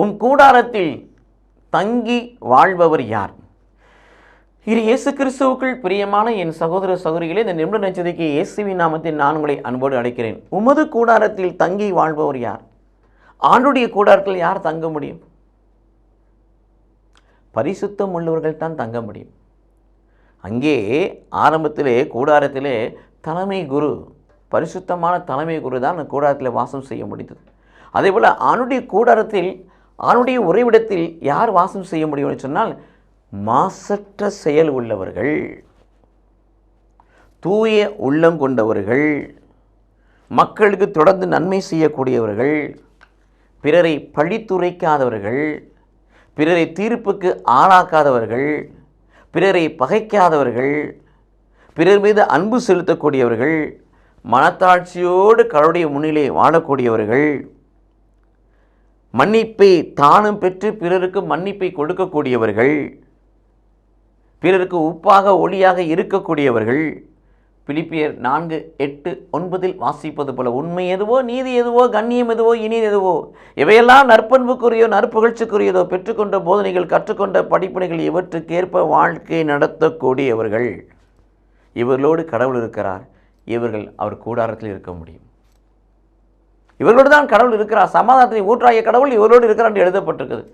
உம் கூடாரத்தில் தங்கி வாழ்பவர் யார்? இது இயேசு கிறிஸ்துவுக்குள் பிரியமான என் சகோதர சகோதரிகளே இந்த நிமிட நட்சத்திரிக்கு இயேசுவின் நாமத்தில் நான் உங்களை அன்போடு அழைக்கிறேன். உமது கூடாரத்தில் தங்கி வாழ்பவர் யார்? ஆண்டுடைய கூடாரத்தில் யார் தங்க முடியும்? பரிசுத்தம் உள்ளவர்கள் தான் தங்க முடியும். அங்கே ஆரம்பத்திலே கூடாரத்திலே தலைமை குரு பரிசுத்தமான தலைமை குரு தான் அந்த கூடாரத்தில் வாசம் செய்ய முடிந்தது. அதே போல் ஆணுடைய கூடாரத்தில் ஆணுடைய உறைவிடத்தில் யார் வாசம் செய்ய முடியும்னு சொன்னால் மாசற்ற செயல் உள்ளவர்கள். தூய உள்ளம் கொண்டவர்கள். மக்களுக்கு தொடர்ந்து நன்மை செய்யக்கூடியவர்கள். பிறரை பழித்துரைக்காதவர்கள். பிறரை தீர்ப்புக்கு ஆளாக்காதவர்கள். பிறரை பகைக்காதவர்கள். பிறர் மீது அன்பு செலுத்தக்கூடியவர்கள். மனத்தாட்சியோடு கடவுடைய முன்னிலை வாழக்கூடியவர்கள். மன்னிப்பை தானும் பெற்று பிறருக்கு மன்னிப்பை கொடுக்கக்கூடியவர்கள் பிறருக்கு உப்பாக ஒளியாக இருக்கக்கூடியவர்கள் பிலிப்பியர் நான்கு எட்டு ஒன்பதில் வாசிப்பது போல உண்மை எதுவோ நீதி எதுவோ கண்ணியம் எதுவோ இனி எதுவோ இவையெல்லாம் நற்பண்புக்குரியோ நற்புகழ்ச்சிக்குரியதோ பெற்றுக்கொண்ட போதனைகள் கற்றுக்கொண்ட படிப்பினைகள் இவற்றுக்கேற்ப வாழ்க்கை நடத்தக்கூடியவர்கள். இவர்களோடு கடவுள் இருக்கிறார். இவர்கள் அவர் கூடாரத்தில் இருக்க முடியும். இவர்களோடு தான் கடவுள் இருக்கிறார். சமாதானத்தை ஊற்றாய கடவுள் இவர்களோடு இருக்கிறார் என்று எழுதப்பட்டிருக்குது.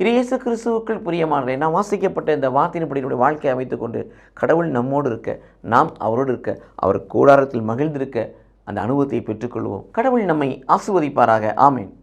இது இயேசு கிறிஸ்துவுக்குள் பிரியமானதை நாம் வாசிக்கப்பட்ட இந்த வார்த்தையின்படி நம்முடைய வாழ்க்கையை அமைத்துக்கொண்டு கடவுள் நம்மோடு இருக்க நாம் அவரோடு இருக்க அவர் கூடாரத்தில் மகிழ்ந்திருக்க அந்த அனுபவத்தை பெற்றுக்கொள்வோம். கடவுள் நம்மை ஆசுவதிப்பாராக ஆமேன்.